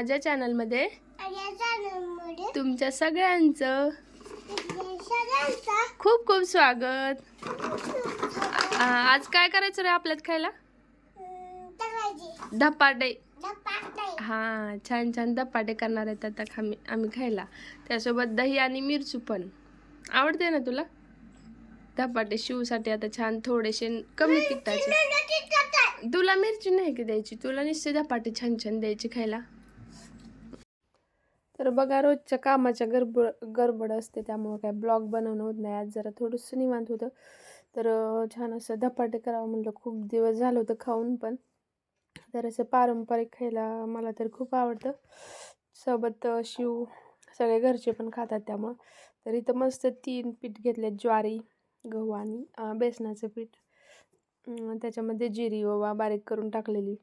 माझ्या चॅनलमध्ये तुमच्या सगळ्यांचं खूप खूप स्वागत. आज काय करायचं रे आपल्यात खायला? धपाटे. हां छान छान धपाटे करणार आहेत आता खामी आम्ही खायला. त्यासोबत दही आणि मिरचू पण. आवडते ना तुला? धपाटे शिवसाठी आता छान थोडेसे कमी तिखटाचे. तुला मिरची नाही की द्यायची? तुला निश्चित धपाटे छान छान द्यायची खायला? तर बघा रोजच्या कामाच्या गडबड गडबड असते. त्यामुळं काय ब्लॉग बनवणं होत नाही. आज जरा थोडंसं निवांत होतं. तर छान असं धपाटे करावं म्हणलं. खूप दिवस झालं होतं खाऊन पण. तर असं पारंपरिक खायला मला तर खूप आवडतं. सोबत शिव सगळे घरचे पण खातात त्यामुळं. तर इथं मस्त तीन पीठ घेतले ज्वारी गहू आणि बेसनाचं पीठ. त्याच्यामध्ये जिरी ओवा बारीक करून टाकलेली.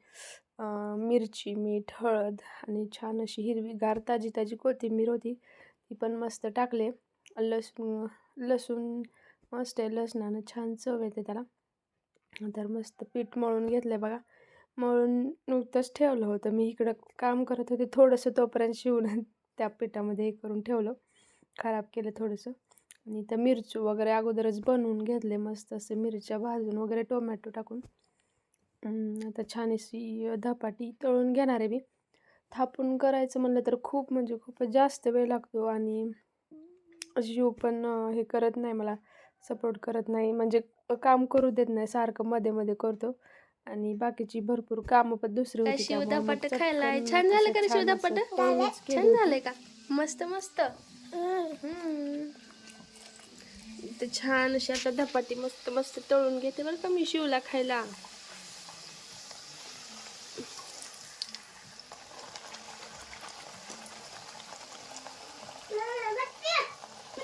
मिरची मीठ हळद आणि छान अशी हिरवीगार ताजी ताजी कोथिंबीर होती. ती पण मस्त टाकले. लसूण लसूण मस्त आहे लसणानं छान चव येते त्याला. तर मस्त पीठ मळून घेतलं बघा. मळून नुकतंच ठेवलं होतं. मी इकडं काम करत होते. थोडंसं तोपर्यंत शिवून त्या पिठामध्ये हे करून ठेवलं. खराब केलं थोडंसं. आणि तर मिरचू वगैरे अगोदरच बनवून घेतले. मस्त असे मिरच्या भाजून वगैरे टोमॅटो टाकून. आता छान अशी धपाटी तळून घेणार आहे मी. थापून करायचं म्हणलं तर खूप म्हणजे खूपच जास्त वेळ लागतो आणि शिव पण हे करत नाही मला सपोर्ट करत नाही. म्हणजे काम करू देत नाही सारखं मध्ये मध्ये करतो. आणि बाकीची भरपूर कामं पण दुसरी मग शिवधपाट खायला छान झालं का शिवधपाट छान झालं. छान झालंय का? मस्त मस्त. छान अशी आता धपाटी मस्त मस्त तळून घेते बरं का मी शिवला खायला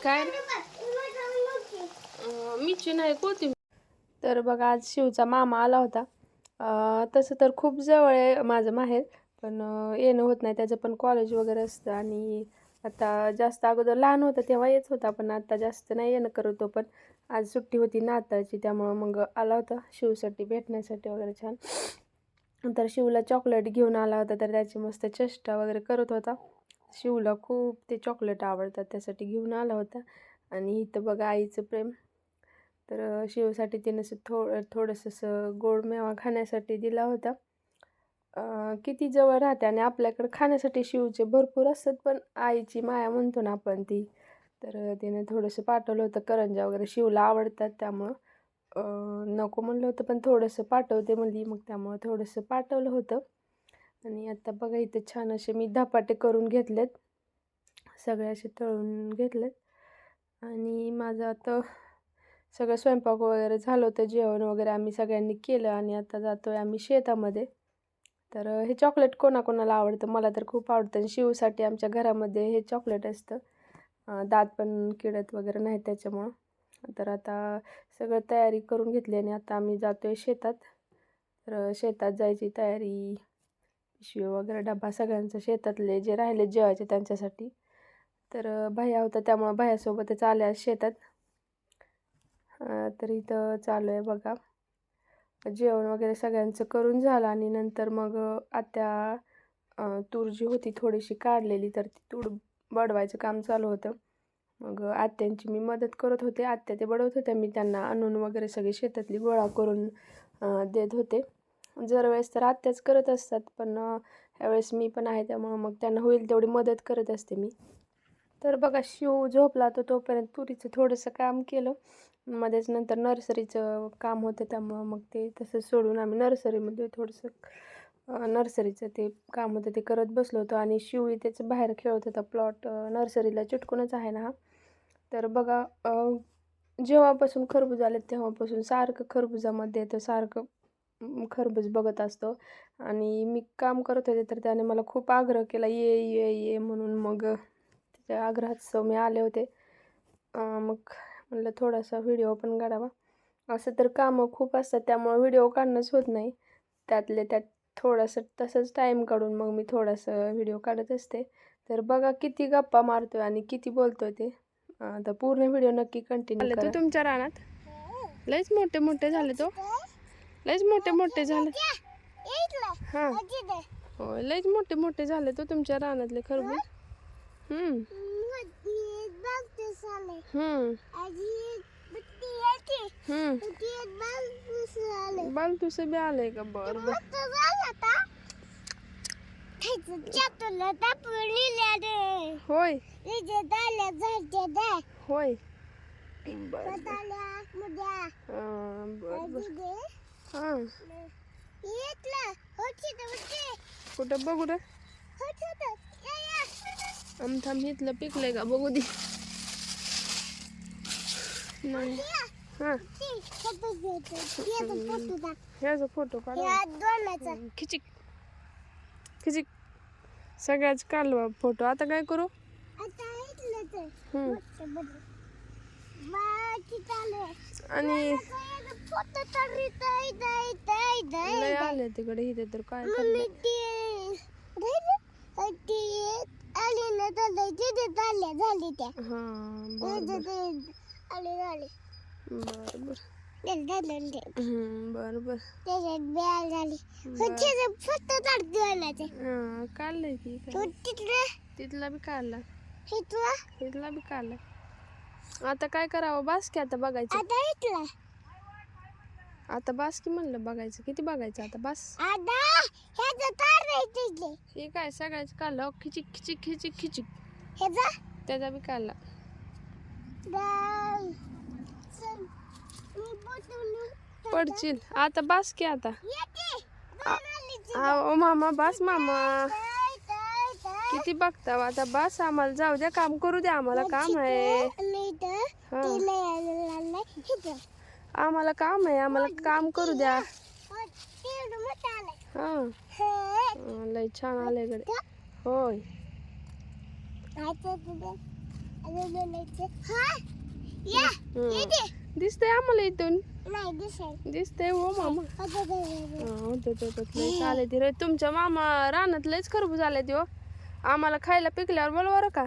काय रे? अं, मिरची नाही कोथिंबीर तर बघा आज शिवचा मामा आला होता. तसं तर खूप जवळ आहे माझं माहेर पण येणं होत नाही. त्याचं पण कॉलेज वगैरे असतं आणि आता जास्त अगोदर लहान होतं तेव्हा येत होता पण आता जास्त नाही येणं करतो पण. आज सुट्टी होती नाताळची त्यामुळं मग आला होता शिवसाठी भेटण्यासाठी वगैरे छान. तर शिवला चॉकलेट घेऊन आला होता तर त्याची मस्त चेष्टा वगैरे करत होता. शिवला खूप ते चॉकलेट आवडतात त्यासाठी घेऊन आला होता. आणि इथं बघा आईचं प्रेम. तर शिवसाठी तिने असं थो थोडंसं असं गोड मेवा खाण्यासाठी दिला होता. किती जवळ राहते आणि आपल्याकडे खाण्यासाठी शिवचे भरपूर असतात पण आईची माया म्हणतो ना आपण ती. तर तिने थोडंसं पाठवलं होतं करंजा वगैरे शिवला आवडतात त्यामुळं. नको म्हणलं होतं पण थोडंसं पाठवते म्हणली मग त्यामुळं थोडंसं पाठवलं होतं. आणि आता बघा इथे छान असे मी धपाटे करून घेतलेत. सगळे असे तळून घेतलेत. आणि माझं आता सगळं स्वयंपाक वगैरे झालं होतं जेवण वगैरे आम्ही सगळ्यांनी केलं आणि आता जातो आहे आम्ही शेतामध्ये. तर हे चॉकलेट कोणाकोणाला आवडतं? मला तर खूप आवडतं आणि शिवसाठी आमच्या घरामध्ये हे चॉकलेट असतं. दात पण किडत वगैरे नाही त्याच्यामुळं. तर आता सगळं तयारी करून घेतली आणि आता आम्ही जातो आहे शेतात. तर शेतात जायची तयारी पिशवी वगैरे डबा सगळ्यांचं शेतातले जे राहिले जेवायचे त्यांच्यासाठी. तर अं, भैया होता त्यामुळं भयासोबतच आल्या शेतात. तर इथं चालू आहे बघा. जेवण वगैरे सगळ्यांचं करून झालं आणि नंतर मग आत्या तूर जी होती थोडीशी काढलेली तर ती तूर बडवायचं काम चालू होतं. मग आत्यांची मी मदत करत होते. आत्या ते बडवत होत्या. मी त्यांना आणून वगैरे सगळी शेतातली गोळा करून देत होते. जर वेळेस तर आत्याच करत असतात पण ह्यावेळेस मी पण आहे त्यामुळं मग त्यांना होईल तेवढी मदत करत असते मी. तर बघा शिव झोपला तो तोपर्यंत तुरीचं थोडंसं काम केलं. मध्येच नंतर नर्सरीचं काम होतं त्यामुळं मग ते तसं सोडून आम्ही नर्सरीमध्ये थोडंसं नर्सरीचं ते काम होतं ते करत बसलो होतो. आणि शिवळी त्याचं बाहेर खेळत होता प्लॉट नर्सरीला चिटकूनच आहे ना हा. तर बघा जेव्हापासून खरबूज आले तेव्हापासून सारखं खरबुजामध्ये येतं सारखं खरबूज बघत असतो. आणि मी काम करत होते तर त्याने मला खूप आग्रह केला ये ये ये म्हणून मग त्याच्या आग्रहात मी आले होते. मग म्हणलं थोडासा व्हिडिओ पण काढावा. असं तर कामं खूप असतात त्यामुळं व्हिडिओ काढणंच होत नाही. त्यातले त्यात थोडंसं तसंच टाईम काढून मग मी थोडंसं व्हिडिओ काढत असते. तर बघा किती गप्पा मारतोय आणि किती बोलतोय ते. तर पूर्ण व्हिडिओ नक्की कंटिन्यू करा. तुमच्या रानात? लयच मोठे मोठे झाले तो. लयच मोठे मोठे झाले. हां. होय लयच मोठे मोठे झाले तो तुमच्या रानातले खरबूज हम्म बघते साले हम्म आजी बुट्टी याची हम्म बुट्टी बघते साले बाल तुझं बी आलंय का बर? होय. होय. कुठं बघू रे? थांब इथलं पिकलंय का? बघू दे. नाही. हा. फोटो ह्याचा काढा. खिचिक. खिचिक. सगळ्याच काढलो फोटो. आता काय करू? आणि आले तिकडे. इथे तर काय आली ना झाली त्या. हा आले झाले बर. बर झालं बर बर आणायचे. की. तिथलं? तिथला बी काढला. तिथला बी काढला. आता काय करावं? बास की आता बघायचं. आता आता बास की म्हणलं बघायचं. किती बघायचं आता? बास. आता ह्याचं तार नाही तिथले. हे काय? सगळ्याच काढलं. खिचिक खिचिक खिचिक खिचिक ह्याचा? त्याचा बी काढला. पडशील. आता बास की आता. ओ मामा बास मामा. किती बघता आता. बास आम्हाला. जाऊ द्या काम करू द्या. आम्हाला काम आहे. हा. आम्हाला काम आहे. आम्हाला काम करू द्या. हो. हा. हे, हा, लय छान आले इकडे. इथं. होय. दिसतंय आम्हाला इथून. दिसतंय हो मामा. आता ते- तुमच्या मामा रानात लयच खरबूज आले ते हो. आम्हाला खायला पिकल्यावर बोलवा बरं का?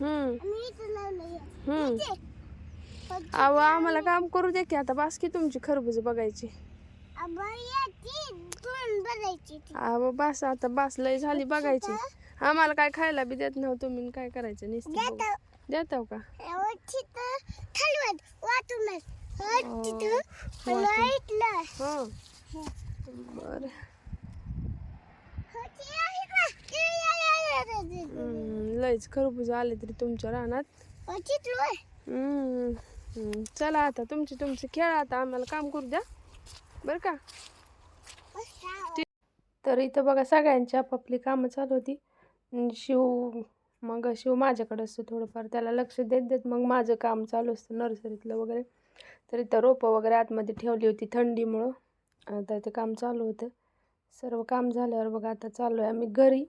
हा. अहो आम्हाला काम करू दे की आता बास की तुमची खरबूज बघायची. अहो बास आता बास लय झाली बघायची. आम्हाला काय खायला बी देत नव्हतं तुम्ही काय करायचं नुसतं. देतो. का वाटून. लाईटला. हा बर हम्म, लयच खरबूज आले तरी तुमच्या रानात. हम्म, हम्म. चला आता तुमचे तुमचे खेळ आता आम्हाला काम करू द्या बरं का. तर इथं बघा सगळ्यांची आपापली कामं चालू होती शिव मग शिव माझ्याकडे असतो थोडंफार. त्याला लक्ष देत देत मग माझं काम चालू असतं नर्सरीतलं वगैरे. तर इथं रोपं वगैरे आतमध्ये ठेवली होती थंडीमुळं. आता ते काम चालू होतं. सर्व काम झाल्यावर बघा आता चालू आहे आम्ही घरी.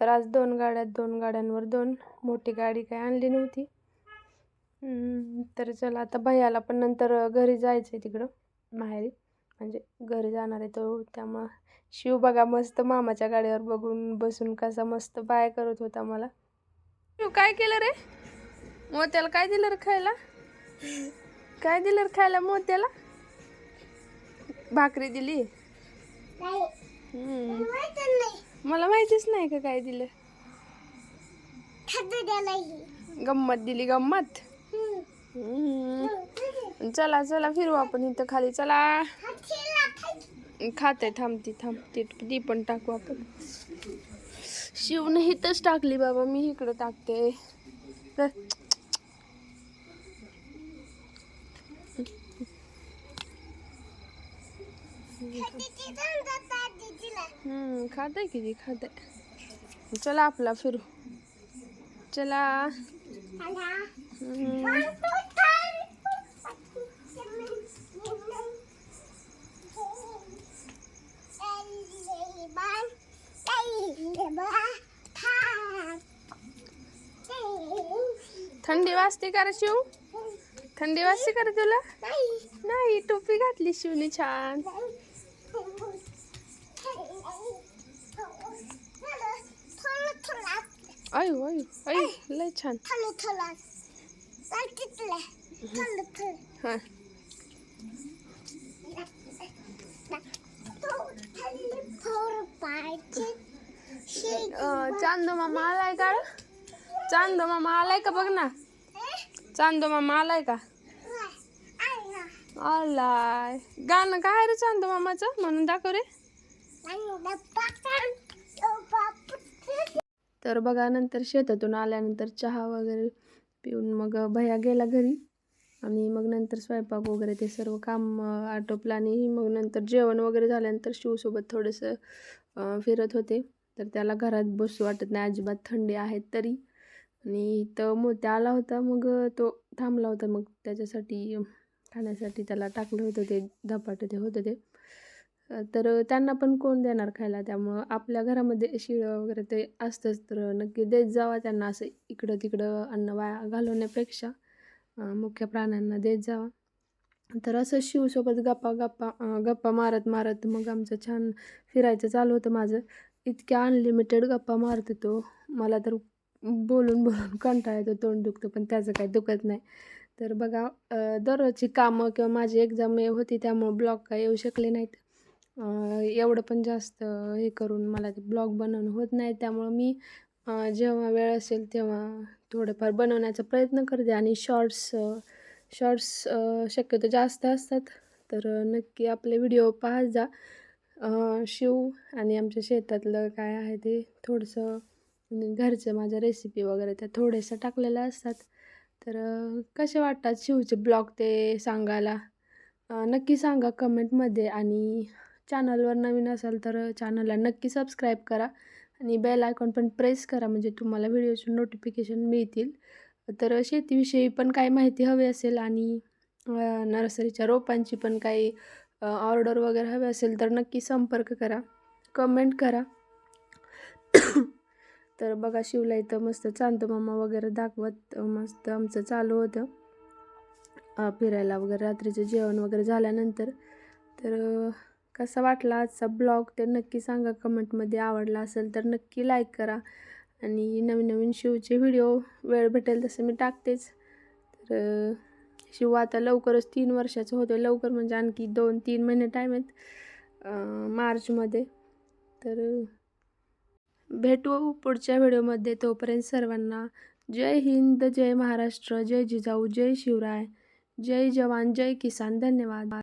तर आज दोन गाड्यात दोन गाड्यांवर दोन मोठी गाडी काय आणली नव्हती. तर चला आता भैयाला पण नंतर घरी जायचं आहे तिकडं माहेरी. म्हणजे घरी जाणार आहे तो त्यामुळं शिव बघा मस्त मामाच्या गाडीवर बघून बसून कसा मस्त बाय करत होता मला. शिव काय केलं रे? मोत्याला काय दिलं रे खायला? काय दिलं रे खायला मोत्याला? भाकरी दिली. मला माहितीच नाही. का काय दिलं. गंमत दिली गंमत. चला चला फिरू आपण इथं खाली. चला. खाते थांबती थांब ती पण टाकू आपण. शिवने इथंच टाकली बाबा मी इकडं टाकते. तर खाते किती खाते. चला आपला फिरू. चला. थंडी वाजते का रे शिव? थंडी वाजते का रे तुला? नाही टोपी घातली शिवने छान. अयो आयु आयु लय छान. थोडं थोडं तिथलं थोडं चांदो मामा आलाय का चांदो मामा आलाय का बघ ना? चांदो मामा आलाय का? आलाय. गाणं काय रे चांदो मामाचं? म्हणून दाखव रे. तर बघा नंतर शेतातून आल्यानंतर चहा वगैरे पिऊन मग भया गेला घरी. आणि मग नंतर स्वयंपाक वगैरे ते सर्व काम आटोपलं आणि मग नंतर जेवण वगैरे झाल्यानंतर शिवसोबत थोडंसं फिरत होते. तर त्याला घरात बसू वाटत नाही. अजिबात थंडी आहे तरी. आणि तो मोत्या आला होता. मग तो थांबला होता. मग त्याच्यासाठी खाण्यासाठी त्याला टाकलं होतं ते धपाटं ते होतं ते. तर त्यांना पण कोण देणार खायला? त्यामुळं आपल्या घरामध्ये शिळं वगैरे ते असतंच. तर नक्की देत जावा त्यांना असं इकडं तिकडं अन्न वाया घालवण्यापेक्षा. मुख्य प्राण्यांना देत जावा. तर असं शिवसोबत गप्पा गप्पा गप्पा मारत मारत मग आमचं छान फिरायचं चालू होतं माझं. इतक्या अनलिमिटेड गप्पा मारतो तो. मला तर बोलून बोलून कंटाळा येतो तोंड दुखतं पण त्याचं काही दुखत नाही. तर बघा दररोजची कामं किंवा माझी एक्झाम होती त्यामुळं ब्लॉग काय येऊ शकले नाहीत. एवढं पण जास्त हे करून मला ते ब्लॉग बनवणं होत नाही. त्यामुळं मी जेव्हा वेळ असेल तेव्हा थोडंफार बनवण्याचा प्रयत्न करते. आणि शॉर्ट्स शॉर्ट्स शक्यतो जास्त असतात. तर नक्की आपले व्हिडिओ पाहत जा. शिव आणि आमच्या शेतातलं काय आहे ते थोडंसं म्हणजे घरचं माझ्या रेसिपी वगैरे त्या थोड्याशा टाकलेल्या असतात. तर कसे वाटतात शिवचे ब्लॉग ते सांगायला? नक्की सांगा कमेंटमध्ये आणि चॅनलवर नवीन असाल तर चॅनलला नक्की सबस्क्राईब करा आणि बेल आयकॉन पण प्रेस करा म्हणजे तुम्हाला व्हिडिओचे नोटिफिकेशन मिळतील. तर शेतीविषयी पण काही माहिती हवी असेल आणि नर्सरीच्या रोपांची पण काही ऑर्डर वगैरे हवी असेल तर नक्की संपर्क करा. कमेंट करा. तर बघा शिवला इथं मस्त चांदो मामा वगैरे दाखवत मस्त आमचं चालू होतं. फिरायला वगैरे रात्रीचं जेवण वगैरे झाल्यानंतर. तर कसा वाटला आजचा ब्लॉग ते नक्की सांगा कमेंटमध्ये. आवडला असेल तर नक्की लाईक करा. आणि नवीन नवीन शिवचे व्हिडिओ वेळ भेटेल तसं मी टाकतेच. तर शिव आता लवकरच तीन वर्षाचं होतं लवकर म्हणजे आणखी दोन तीन महिने टाईम आहेत मार्चमध्ये. तर भेटू पुढच्या व्हिडिओमध्ये. तोपर्यंत सर्वांना जय हिंद जय महाराष्ट्र जय जिजाऊ जय शिवराय जय जवान जय किसान. धन्यवाद.